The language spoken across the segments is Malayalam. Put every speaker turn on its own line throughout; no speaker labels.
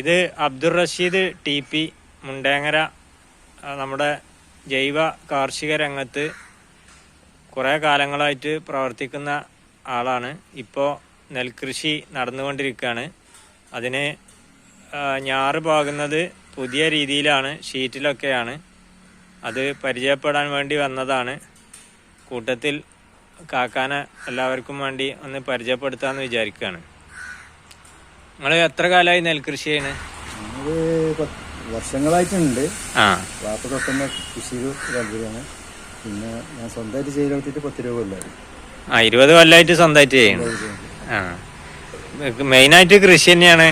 ഇത് അബ്ദുൾ റഷീദ് ടി പി മുണ്ടേങ്ങര നമ്മുടെ ജൈവ കാർഷിക രംഗത്ത് കുറേ കാലങ്ങളായിട്ട് പ്രവർത്തിക്കുന്ന ആളാണ്. ഇപ്പോൾ നെൽകൃഷി നടന്നുകൊണ്ടിരിക്കുകയാണ്. അതിന് ഞാറ് പാകുന്നത് പുതിയ രീതിയിലാണ് ഷീറ്റിലൊക്കെയാണ്. അത് പരിചയപ്പെടാൻ വേണ്ടി വന്നതാണ്. കൂട്ടത്തിൽ കാക്കാനെ എല്ലാവർക്കും വേണ്ടി ഒന്ന് പരിചയപ്പെടുത്താമെന്ന് വിചാരിക്കുകയാണ്. നിങ്ങൾ എത്ര കാലമായി നെൽകൃഷി ചെയ്യണ്?
വർഷങ്ങളായിട്ടുണ്ട്. വാപ്പ തൊട്ടുന്ന കൃഷിയിൽ താല്പര്യമാണ് പിന്നെ ഞാൻ സ്വന്തമായിട്ട് ചെയ്ത് കൊടുത്തിട്ട് പത്ത് രൂപ കൊല്ലായി.
ആ ഇരുപത് കൊല്ലമായിട്ട് സ്വന്തമായിട്ട് ചെയ്യണം. ആ. മെയിനായിട്ട് കൃഷി തന്നെയാണ്?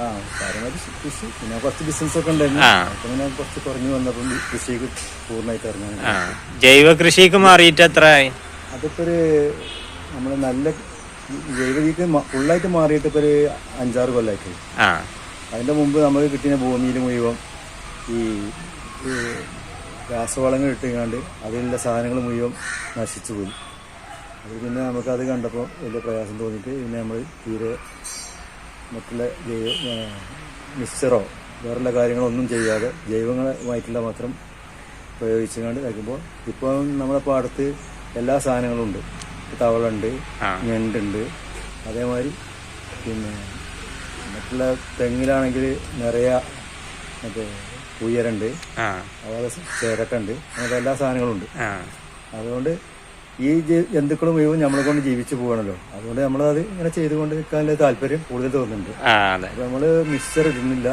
ആ കാര്യമായിട്ട് കൃഷി. പിന്നെ കുറച്ച് ബിസിനസ് ഒക്കെ ഉണ്ടായിരുന്നു.
ആ.
പിന്നെ കുറച്ച് കുറഞ്ഞു വന്നപ്പം കൃഷിക്ക് പൂർണമായിട്ട് ഇറങ്ങാൻ
ആ. ജൈവ കൃഷിക്ക് മാറിയിട്ട് എത്ര
അതിപ്പോ ഒരു നമ്മൾ നല്ല ജൈവതീക്ക് ഫുള്ളായിട്ട് മാറിയിട്ട് ഇപ്പൊ ഒരു അഞ്ചാറ് കൊല്ലായിട്ട്
ആ.
അതിന്റെ മുമ്പ് നമ്മൾ കിട്ടിയ ഭൂമിയിൽ മുഴുവൻ ഈ രാസവളങ്ങൾ ഇട്ടുകൊണ്ട് അതിലുള്ള സാധനങ്ങൾ മുഴുവൻ നശിച്ചു പോയി. അത് പിന്നെ നമുക്ക് അത് കണ്ടപ്പോൾ വലിയ പ്രയാസം തോന്നിയിട്ട് പിന്നെ നമ്മൾ തീരെ മറ്റുള്ള ജൈവ മിക്സറോ വേറെയുള്ള കാര്യങ്ങളൊന്നും ചെയ്യാതെ ജൈവങ്ങളുമായിട്ടുള്ള മാത്രം പ്രയോഗിച്ചുകൊണ്ട് കഴിക്കുമ്പോൾ ഇപ്പോൾ നമ്മുടെ പാടത്ത് എല്ലാ സാധനങ്ങളും ഉണ്ട്. തവളുണ്ട്
ഉണ്ട്
ഞണ്ടുണ്ട്. അതേമാതിരി പിന്നെ മറ്റുള്ള തെങ്ങിലാണെങ്കിൽ നിറയെ മറ്റേ ഉയരുണ്ട്. അതുപോലെ ചേരക്കുണ്ട് അങ്ങനത്തെ എല്ലാ സാധനങ്ങളും ഉണ്ട് അതുകൊണ്ട് ഈ ജന്തുക്കൾ മുഴുവൻ നമ്മളെ കൊണ്ട് ജീവിച്ചു പോകണല്ലോ അതുകൊണ്ട് നമ്മളത് ഇങ്ങനെ ചെയ്തുകൊണ്ട് നിൽക്കാനുള്ള താല്പര്യം കൂടുതൽ തോന്നുന്നുണ്ട്. അപ്പൊ നമ്മൾ മിക്സർ ഇടുന്നില്ല.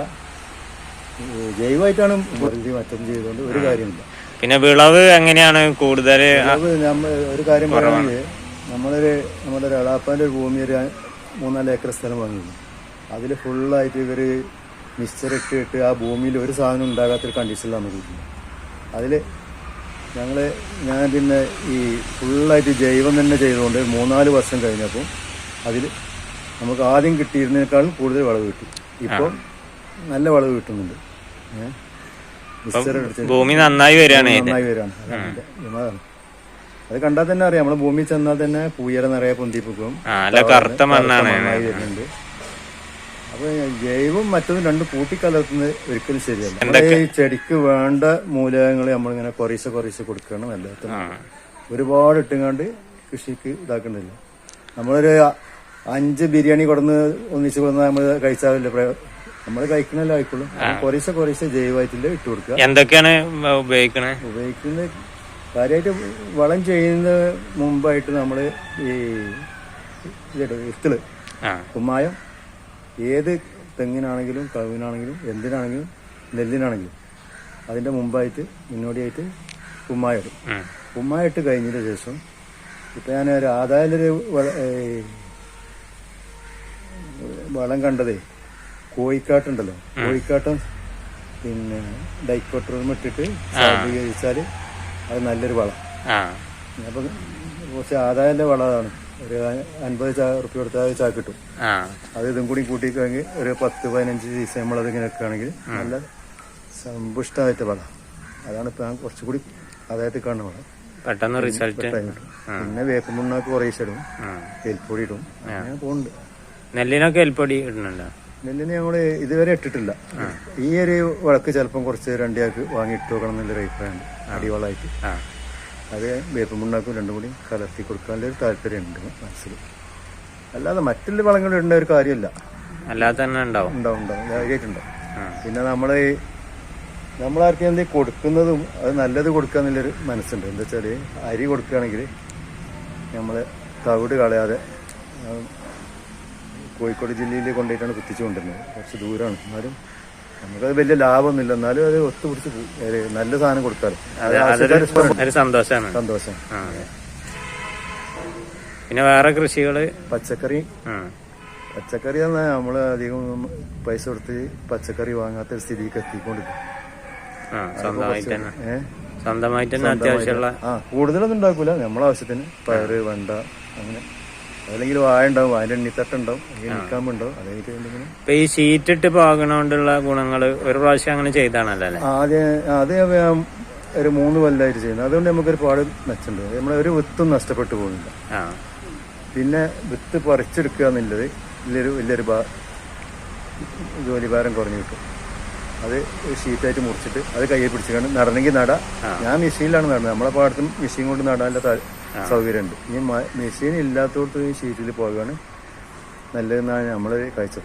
ജൈവമായിട്ടാണ് പ്രകൃതി മറ്റൊന്നും ചെയ്തുകൊണ്ട് ഒരു കാര്യമില്ല
പിന്നെ വിളവ് എങ്ങനെയാണ് കൂടുതൽ
ഒരു കാര്യം പറയുകയാണെങ്കിൽ നമ്മളൊരു നമ്മുടെ ഒരു എളാപ്പാന്റെ ഒരു ഭൂമി ഒരു മൂന്നാൽ ഏക്കർ സ്ഥലം വാങ്ങിയിരുന്നു. അതിൽ ഫുള്ളായിട്ട് ഇവർ മിക്സർ ഇട്ട് ഇട്ട് ആ ഭൂമിയിൽ ഒരു സാധനം ഉണ്ടാകാത്തൊരു കണ്ടീഷനിലാണ് ഇരിക്കുന്നത് അതിൽ ഞങ്ങൾ ഞാൻ പിന്നെ ഈ ഫുള്ളായിട്ട് ജൈവം തന്നെ ചെയ്തുകൊണ്ട് മൂന്നാൽ വർഷം കഴിഞ്ഞപ്പോൾ അതിൽ നമുക്ക് ആദ്യം കിട്ടിയിരുന്നതിനേക്കാളും കൂടുതൽ വിളവ് കിട്ടി. ഇപ്പോൾ നല്ല വിളവ് കിട്ടുന്നുണ്ട്.
ഭൂമി നന്നായി വരികയാണ്
നന്നായി ഗുണം. അത് കണ്ടാൽ തന്നെ അറിയാം. നമ്മൾ ഭൂമിയിൽ ചെന്നാൽ തന്നെ പൂയര നിറയെ പൊന്തിപ്പിക്കും.
കറുത്ത മണ്ണാണ്
വരുന്നുണ്ട്. അപ്പൊ ജൈവം മറ്റൊന്നും രണ്ടും കൂട്ടിക്കലർത്തുന്നത് ഒരിക്കലും ശരിയല്ല. ഈ ചെടിക്ക് വേണ്ട മൂലകങ്ങൾ നമ്മളിങ്ങനെ കുറേശ്ശെ കുറേശ്ശെ കൊടുക്കണം എല്ലാത്തിനും ഒരുപാട് ഇട്ടുങ്ങാണ്ട് കൃഷിക്ക് ഇതാക്കണില്ല നമ്മളൊരു അഞ്ച് ബിരിയാണി കൊടുന്ന് ഒന്നിച്ച് കൊടുന്ന് നമ്മൾ കഴിച്ചാവില്ല നമ്മൾ കഴിക്കണല്ലോ ആയിക്കോളും. കുറേശ്ശെ കുറേശ്ശെ ജൈവമായിട്ടില്ല ഇട്ട് കൊടുക്കുക.
എന്തൊക്കെയാണ് ഉപയോഗിക്കണേ?
ഉപയോഗിക്കുന്ന കാര്യമായിട്ട് വളം ചെയ്യുന്ന മുമ്പായിട്ട് നമ്മൾ ഈ
ഇത്തിൾ.
കുമ്മായം. ഏത് തെങ്ങിനാണെങ്കിലും കവുവിനാണെങ്കിലും എന്തിനാണെങ്കിലും നെല്ലിനാണെങ്കിലും അതിന്റെ മുമ്പായിട്ട് മുന്നോടിയായിട്ട് കുമ്മായം ഇടും. കുമ്മായം ഇട്ട് കഴിഞ്ഞതിന് ശേഷം ഇപ്പം ഞാൻ ഒരു ആദായൊരു വളം കണ്ടതേ കോഴിക്കാട്ടുണ്ടല്ലോ. കോഴിക്കാട്ടം പിന്നെ ഡൈക്കോട്ടറും ഇട്ടിട്ട് സാധൂകരിച്ചാൽ അത് നല്ലൊരു വളം.
ആ.
അപ്പം കുറച്ച് ആദായന്റെ വളമാണ് ഒരു അൻപത് ചാ റുപ്യ കൊടുത്താൽ ചാ കിട്ടും.
ആ.
അത് ഇതും കൂടി കൂട്ടി ഒരു പത്ത് പതിനഞ്ച് ദിവസം നമ്മളത് ഇങ്ങനെ വെക്കുകയാണെങ്കിൽ നല്ല സമ്പുഷ്ടമായിട്ട് വളം. അതാണ് ഇപ്പം ഞാൻ കുറച്ചുകൂടി ആദായത്തിൽ കാണുന്ന വളം.
പെട്ടെന്ന് റിസൾട്ട്
പിന്നെ വേപ്പ് മുണ്ണൊക്കെ കുറേശ്ശെ ഇടും. എൽപ്പൊടി ഇടും. അങ്ങനെ പോകുന്നുണ്ട്
നെല്ലിനൊക്കെ എൽപ്പൊടി ഇടുന്നുണ്ടോ?
നെല്ലിന് ഞങ്ങൾ ഇതുവരെ ഇട്ടിട്ടില്ല. ഈ ഒരു വിളക്ക് ചിലപ്പം കുറച്ച് രണ്ടിയാൾക്ക് വാങ്ങി ഇട്ട് നോക്കണം എന്നുള്ളൊരു അഭിപ്രായമുണ്ട്. അടിവളമായിട്ട് അത് വേപ്പ് മുണ്ണാക്കും രണ്ടും കൂടി കലർത്തി കൊടുക്കാനുള്ള ഒരു താല്പര്യമുണ്ട് മനസ്സിൽ. അല്ലാതെ മറ്റുള്ള വളങ്ങൾ ഇടേണ്ട ഒരു കാര്യമില്ല.
അല്ലാതെ തന്നെ ഉണ്ടാവും.
ഉണ്ടാവും ഉണ്ടാവും. ധൈര്യമായിട്ടുണ്ടാവും
ആ.
പിന്നെ നമ്മൾ നമ്മളാർക്കും എന്തെങ്കിലും കൊടുക്കുന്നതും അത് നല്ലത് കൊടുക്കുക എന്നുള്ളൊരു മനസ്സുണ്ട്. എന്താ വെച്ചാൽ അരി കൊടുക്കുകയാണെങ്കിൽ നമ്മൾ തവിട് കളയാതെ കോഴിക്കോട് ജില്ലയിൽ കൊണ്ടുപോയിട്ടാണ് കുത്തിച്ചു കൊണ്ടിരുന്നത് കുറച്ച് ദൂരമാണ് എന്നാലും നമുക്കത് വലിയ ലാഭമൊന്നുമില്ല. എന്നാലും അത് ഒത്തുപിടിച്ച് പോകും നല്ല സാധനം കൊടുക്കാറ്
സന്തോഷമാണ്.
സന്തോഷം.
പിന്നെ വേറെ കൃഷികൾ?
പച്ചക്കറി. പച്ചക്കറി എന്നാൽ നമ്മൾ അധികം പൈസ കൊടുത്ത് പച്ചക്കറി വാങ്ങാത്ത സ്ഥിതി സ്ഥിതിക്ക് എത്തിക്കൊണ്ടിരിക്കും
സ്വന്തമായിട്ട് തന്നെ.
ഏഹ്
സ്വന്തമായിട്ട് തന്നെ അത്യാവശ്യമുള്ള
ആ കൂടുതലൊന്നും ഉണ്ടാക്കൂല. നമ്മളെ ആവശ്യത്തിന് പയറ് വെണ്ട അങ്ങനെ അല്ലെങ്കിൽ വാഴ ഉണ്ടാവും വാഴ നിൽക്കാൻ ഉണ്ടാവും എന്തെങ്കിലും?
ഇപ്പൊ ഈ ഷീറ്റ് ഇട്ട് പാകണോണ്ടുള്ള ഗുണങ്ങൾ ഒരു പ്രാവശ്യം അങ്ങനെ ചെയ്താണല്ലേ അല്ലേ?
ആദ്യം അത് ഒരു മൂന്ന് കൊല്ലമായിട്ട് ചെയ്യുന്നത് അതുകൊണ്ട് നമുക്കൊരു പാട് മെച്ചുണ്ട്. നമ്മളെ ഒരു വിത്തും നഷ്ടപ്പെട്ടു പോകുന്നില്ല. പിന്നെ വിത്ത് പറിച്ചെടുക്കുക എന്നുള്ളത് വലിയൊരു വലിയൊരു ഭാ ജോലിഭാരം കുറഞ്ഞു കിട്ടും. അത് ഷീറ്റായിട്ട് മുറിച്ചിട്ട് അത് കയ്യിൽ പിടിച്ചിട്ട് നടണമെങ്കിൽ നടാം. ഞാൻ മെഷീനിലാണ് നടന്നത്. നമ്മളെ പാടത്തും മെഷീൻ കൊണ്ട് നടാനുള്ള സൗകര്യമുണ്ട്. ഈ മെഷീൻ ഇല്ലാത്തോടത്ത് ഈ ഷീറ്റിൽ പോകുകയാണ് നല്ലതെന്നാണ് നമ്മളൊരു കാഴ്ച